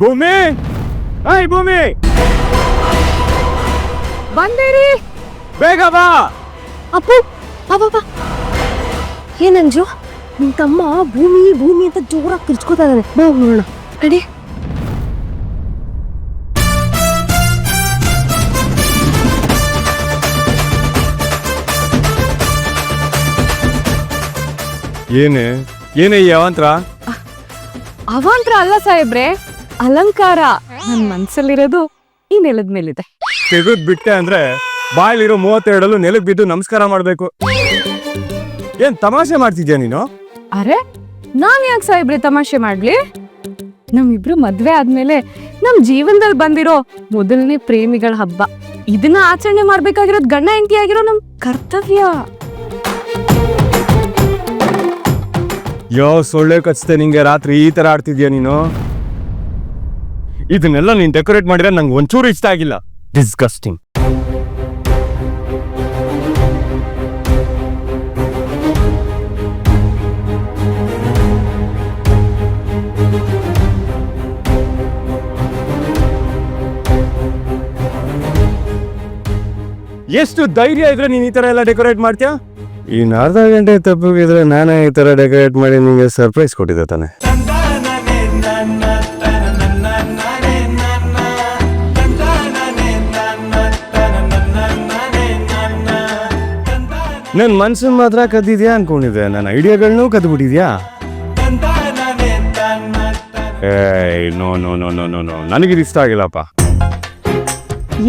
ಭೂಮಿ! ಐ ಭೂಮಿ! ಬಂದೇರಿ! ಬೇಗ ಬಾ! ಅಪ್ಪು ಬಾ ಏನಂಜು? ನಿನ್ ತಮ್ಮ ಭೂಮಿ ಭೂಮಿ ಅಂತ ಜೋರಾಗಿ ಕಿರ್ಚ್ಕೋತಾ ಇದ್ದಾನೆ ಬಾ ನೋಡೋಣ. ನಡಿ ಏನೇ? ಏನೇ ಈ ಅವಂತ್ರ? ಅವಾಂತರ ಅಲ್ಲ ಸಾಹೇಬ್ರೆ. ಅಲಂಕಾರ ನನ್ ಮನ್ಸಲ್ಲಿರೋದು ಈ ನೆಲದ ಮೇಲಿದೆ. ತೆಗೆದ್ ಬಿಟ್ಟೆ ಅಂದ್ರೆ ಬಾಯಲ್ಲಿರೋ ಮೂವತ್ತೆರಡಲ್ಲೂ ನೆಲಕ್ ಬಿದ್ದು ನಮಸ್ಕಾರ ಮಾಡ್ಬೇಕು. ಏನ್ ತಮಾಷೆ ಮಾಡ್ತಿದ್ಯಾ ನೀನು? ಅರೆ ನಾವ್ ಯಾಕೆ ಸಾಹೇಬ್ರೆ ತಮಾಷೆ ಮಾಡ್ಲಿ? ನಮ್ಮಿಬ್ರು ಮದ್ವೆ ಆದ್ಮೇಲೆ ನಮ್ ಜೀವನದಲ್ಲಿ ಬಂದಿರೋ ಮೊದಲನೇ ಪ್ರೇಮಿಗಳ ಹಬ್ಬ. ಇದನ್ನ ಆಚರಣೆ ಮಾಡ್ಬೇಕಾಗಿರೋದ್ ಗಂಡ ಹೆಂಡತಿ ಆಗಿರೋ ನಮ್ ಕರ್ತವ್ಯ. ಯೋ ಸೊಳ್ಳೆ ಕಚ್ತೆ ನಿಂಗೆ ರಾತ್ರಿ ಈ ತರ ಆಡ್ತಿದ್ಯಾ ನೀನು? ಇದನ್ನೆಲ್ಲ ನೀನು ಡೆಕೋರೇಟ್ ಮಾಡಿದ್ರೆ ನಂಗೆ ಒಂಚೂರು ಇಷ್ಟ ಆಗಿಲ್ಲ. ಡಿಸ್ಗಸ್ಟಿಂಗ್ ಎಷ್ಟು ಧೈರ್ಯ ಇದ್ರೆ ನೀನು ಈ ತರ ಎಲ್ಲ ಡೆಕೋರೇಟ್ ಮಾಡ್ತೀಯಾ? ಇನ್ ಅರ್ಧ ಗಂಟೆ ತಪ್ಪಿದ್ರೆ ನಾನೇ ಈ ತರ ಡೆಕೋರೇಟ್ ಮಾಡಿ ನಿಮಗೆ ಸರ್ಪ್ರೈಸ್ ಕೊಟ್ಟಿದ್ದೆ ತಾನೆ. ನನ್ ಮನ್ಸನ್ ಮಾತ್ರ ಕದ್ದಿದ್ಯಾ ಅನ್ಕೊಂಡಿದ್ದೆ. ನನ್ನ ಐಡಿಯಾಗಳನ್ನೂ ಕದ್ಬಿಟ್ಟಿದ್ಯಾ? ಏಯ್ no no no no no no. ನನಗಿದು ಇಷ್ಟ ಆಗಿಲ್ಲಪ್ಪ.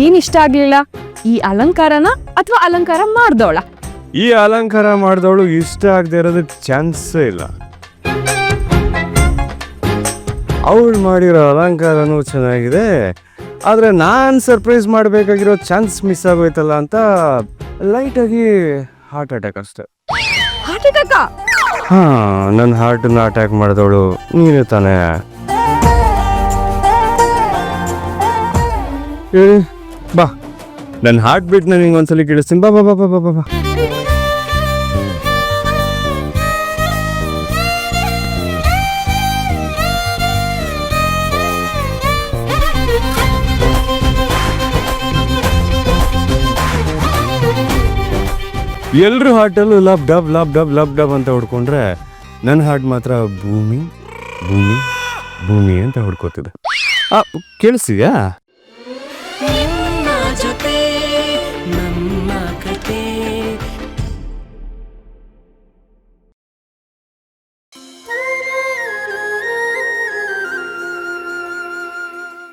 ಏನ್ ಇಷ್ಟ ಆಗ್ಲಿಲ್ಲ? ಈ ಅಲಂಕಾರನ ಅಥವಾ ಅಲಂಕಾರ ಮಾಡ್ದವಳ ಈ ಅಲಂಕಾರ ಮಾಡಿದವಳು ಇಷ್ಟ ಆಗದೆ ಇರೋದಕ್ಕೆ ಚಾನ್ಸೇ ಇಲ್ಲ. ಅವಳು ಮಾಡಿರೋ ಅಲಂಕಾರನೂ ಚೆನ್ನಾಗಿದೆ. ಆದರೆ ನಾನು ಸರ್ಪ್ರೈಸ್ ಮಾಡಬೇಕಾಗಿರೋ ಚಾನ್ಸ್ ಮಿಸ್ ಆಗೋಯ್ತಲ್ಲ ಅಂತ ಲೈಟಾಗಿ ಹಾರ್ಟ್ ಅಟ್ಯಾಕ್ ಅಷ್ಟೆ. ಹಾರ್ಟ್ ಅಟ್ಯಾಕ ಹಾಂ ನನ್ನ ಹಾರ್ಟನ್ನ ಅಟ್ಯಾಕ್ ಮಾಡಿದವಳು ನೀನೇ ತಾನೇ. ಹೇಳಿ ಬಾ. ನನ್ನ ಹಾರ್ಟ್ ಬೀಟ್ ನಿಂಗೆ ಒಂದ್ಸಲಿ ಕೇಳಿಸ್ತೀನಿ. ಬಾ ಬಾ ಬಾ ಬಾ ಬಾ ಬಾ. ಎಲ್ಲರೂ ಹಾಟಲ್ಲೂ lub dub lub dub lub dub ಅಂತ ಹೊಡ್ಕೊಂಡ್ರೆ ನನ್ನ ಹಾಡ್ ಮಾತ್ರ ಭೂಮಿ ಭೂಮಿ ಭೂಮಿ ಅಂತ ಹೊಡ್ಕೋತಿದೆ. ಆ ಜೊತೆ